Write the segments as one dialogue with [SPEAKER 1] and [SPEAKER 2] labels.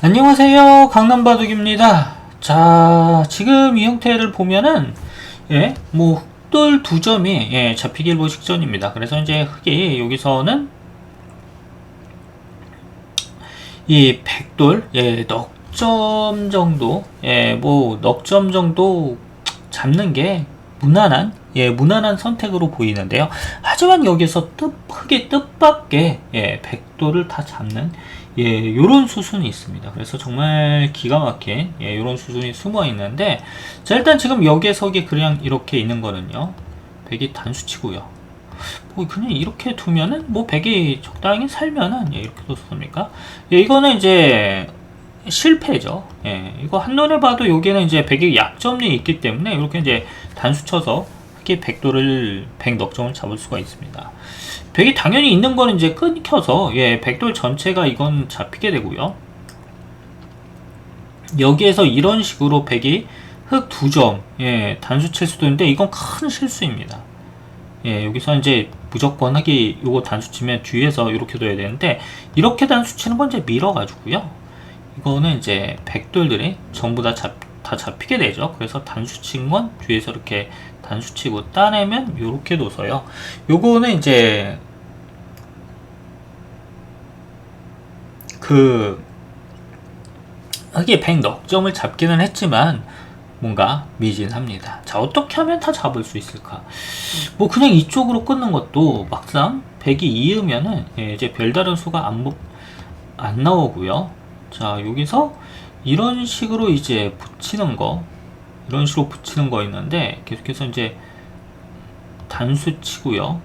[SPEAKER 1] 안녕하세요. 강남바둑입니다. 자 지금 이 형태를 보면은 예 뭐 흑돌 두 점이 예 잡히기 일보 직전입니다. 그래서 이제 흑이 여기서는 이 백돌 예 넉점 정도 예뭐 넉점 정도 잡는 게 무난한 예 무난한 선택으로 보이는데요. 하지만 여기서 뜻 흑이 뜻밖의 예 백돌을 다 잡는 예, 요런 수순이 있습니다. 그래서 정말 기가 막힌, 예, 요런 수순이 숨어 있는데, 자, 일단 지금 여기에서기 그냥 이렇게 있는 거는요, 백이 단수치고요. 뭐, 그냥 이렇게 두면은, 뭐, 백이 적당히 살면은, 예, 이렇게 뒀습니까? 예, 이거는 이제, 실패죠. 예, 이거 한눈에 봐도 여기는 이제 백이 약점이 있기 때문에, 이렇게 이제 단수 쳐서, 이렇게 백도를, 백넉점을 잡을 수가 있습니다. 백이 당연히 있는 거는 이제 끊겨서 예, 백돌 전체가 이건 잡히게 되고요. 여기에서 이런 식으로 백이 흑 두 점, 예, 단수 칠 수도 있는데 이건 큰 실수입니다. 예, 여기서 이제 무조건 하기 요거 단수 치면 뒤에서 이렇게 둬야 되는데 이렇게 단수 치는 건 이제 밀어 가지고요. 이거는 이제 백돌들이 전부 다 잡, 다 잡히게 되죠. 그래서 단수 친건 뒤에서 이렇게 단수 치고 따내면 이렇게 둬서요. 요거는 이제 그 흑이 100 넉점을 잡기는 했지만 뭔가 미진합니다. 자 어떻게 하면 다 잡을 수 있을까? 뭐 그냥 이쪽으로 끊는 것도 막상 100이 이으면은 예, 이제 별다른 수가 안, 보- 안 나오고요. 자 여기서 이런 식으로 이제 붙이는 거 이런 식으로 붙이는 거 있는데 계속해서 이제 단수 치고요.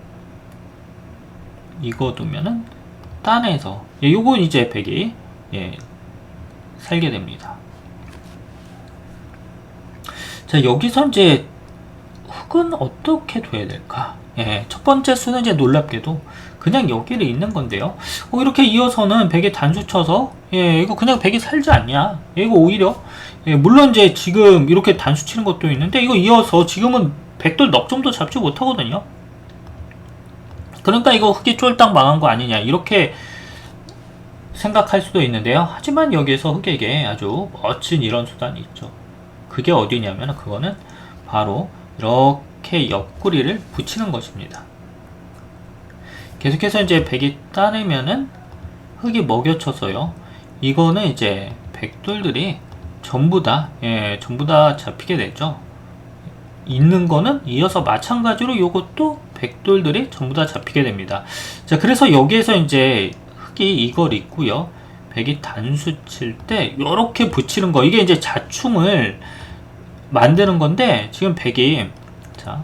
[SPEAKER 1] 이거 두면은 딴에서 예, 요건 이제 100이 예, 살게 됩니다. 자 여기서 이제 흑은 어떻게 둬야 될까? 예, 첫 번째 수는 이제 놀랍게도 그냥 여기를 있는 건데요. 어, 이렇게 이어서는 100에 단수 쳐서 예, 이거 그냥 100이 살지 않냐? 예, 이거 오히려 예, 물론 이제 지금 이렇게 단수 치는 것도 있는데 이거 이어서 지금은 100돌 넉점도 잡지 못하거든요. 그러니까 이거 흑이 쫄딱 망한 거 아니냐 이렇게 생각할 수도 있는데요. 하지만 여기에서 흑에게 아주 멋진 이런 수단이 있죠. 그게 어디냐면 그거는 바로 이렇게 옆구리를 붙이는 것입니다. 계속해서 이제 백이 따내면은 흑이 먹여쳐서요. 이거는 이제 백돌들이 전부 다, 예, 전부 다 잡히게 되죠. 있는 거는 이어서 마찬가지로 요것도 백돌들이 전부 다 잡히게 됩니다. 자, 그래서 여기에서 이제 흑이 이걸 있고요. 백이 단수 칠때 요렇게 붙이는 거 이게 이제 자충을 만드는 건데 지금 백이 자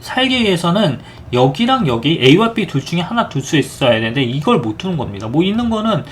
[SPEAKER 1] 살기 위해서는 여기랑 여기 A와 B 둘 중에 하나 둘 수 있어야 되는데 이걸 못 두는 겁니다. 뭐 있는 거는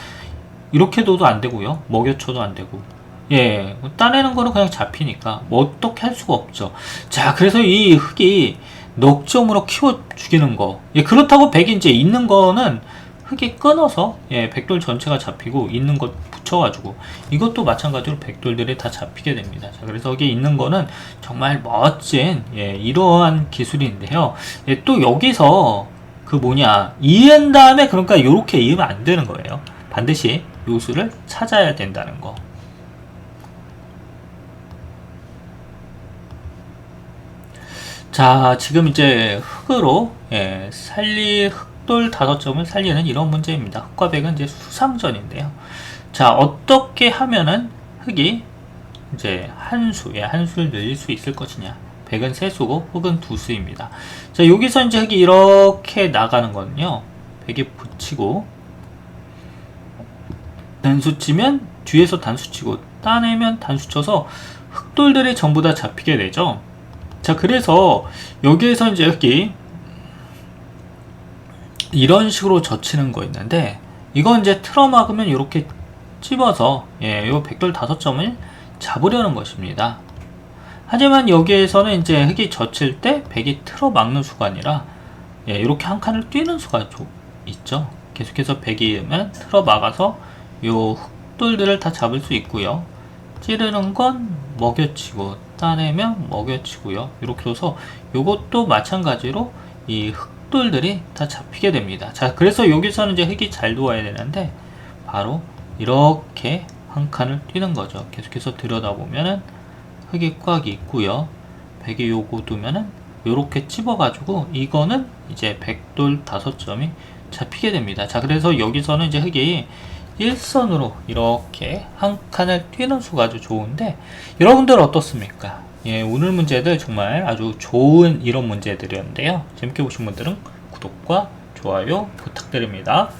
[SPEAKER 1] 이렇게 둬도 안 되고요. 먹여쳐도 안 되고. 예, 뭐 따내는 거는 그냥 잡히니까 뭐 어떻게 할 수가 없죠. 자, 그래서 이 흙이 넉점으로 키워 죽이는 거. 예, 그렇다고 백이 이제 있는 거는 흙이 끊어서 예, 백돌 전체가 잡히고 있는 것 붙여가지고 이것도 마찬가지로 백돌들이 다 잡히게 됩니다. 자, 그래서 여기 있는 거는 정말 멋진 예, 이러한 기술인데요. 예, 또 여기서 그 뭐냐 이은 다음에 그러니까 이렇게 이으면 안 되는 거예요. 반드시 요수를 찾아야 된다는 거. 자, 지금 이제 흑으로 예, 살리 흑돌 다섯 점을 살리는 이런 문제입니다. 흑과 백은 이제 수상전인데요. 자, 어떻게 하면은 흑이 이제 한 수, 예, 한 수를 늘릴 수 있을 것이냐? 백은 세 수고 흑은 두 수입니다. 자, 여기서 이제 흑이 이렇게 나가는 거는요. 백이 붙이고 단수 치면 뒤에서 단수 치고 따내면 단수 쳐서 흑돌들이 전부 다 잡히게 되죠. 자, 그래서 여기에서 이제 여기 이런 식으로 젖히는 거 있는데 이건 이제 틀어 막으면 이렇게 찝어서 예, 요 백돌 다섯 점을 잡으려는 것입니다. 하지만 여기에서는 이제 흙이 젖힐 때 백이 틀어 막는 수가 아니라 예, 이렇게 한 칸을 뛰는 수가 조- 있죠. 계속해서 백이 으면 틀어 막아서 요 흑돌들을 다 잡을 수 있고요. 찌르는 건 먹여치고 따내면 먹여치고요. 이렇게 둬서 이것도 마찬가지로 이흑 흑돌들이 다 잡히게 됩니다. 자, 그래서 여기서는 이제 흙이 잘 놓아야 되는데 바로 이렇게 한 칸을 뛰는 거죠. 계속해서 들여다보면은 흙이 꽉 있고요. 백이 요거 두면은 요렇게 찝어가지고 이거는 이제 백돌 다섯 점이 잡히게 됩니다. 자, 그래서 여기서는 이제 흙이 일선으로 이렇게 한 칸을 뛰는 수가 아주 좋은데 여러분들 어떻습니까? 예, 오늘 문제들 정말 아주 좋은 이런 문제들이었는데요. 재밌게 보신 분들은 구독과 좋아요 부탁드립니다.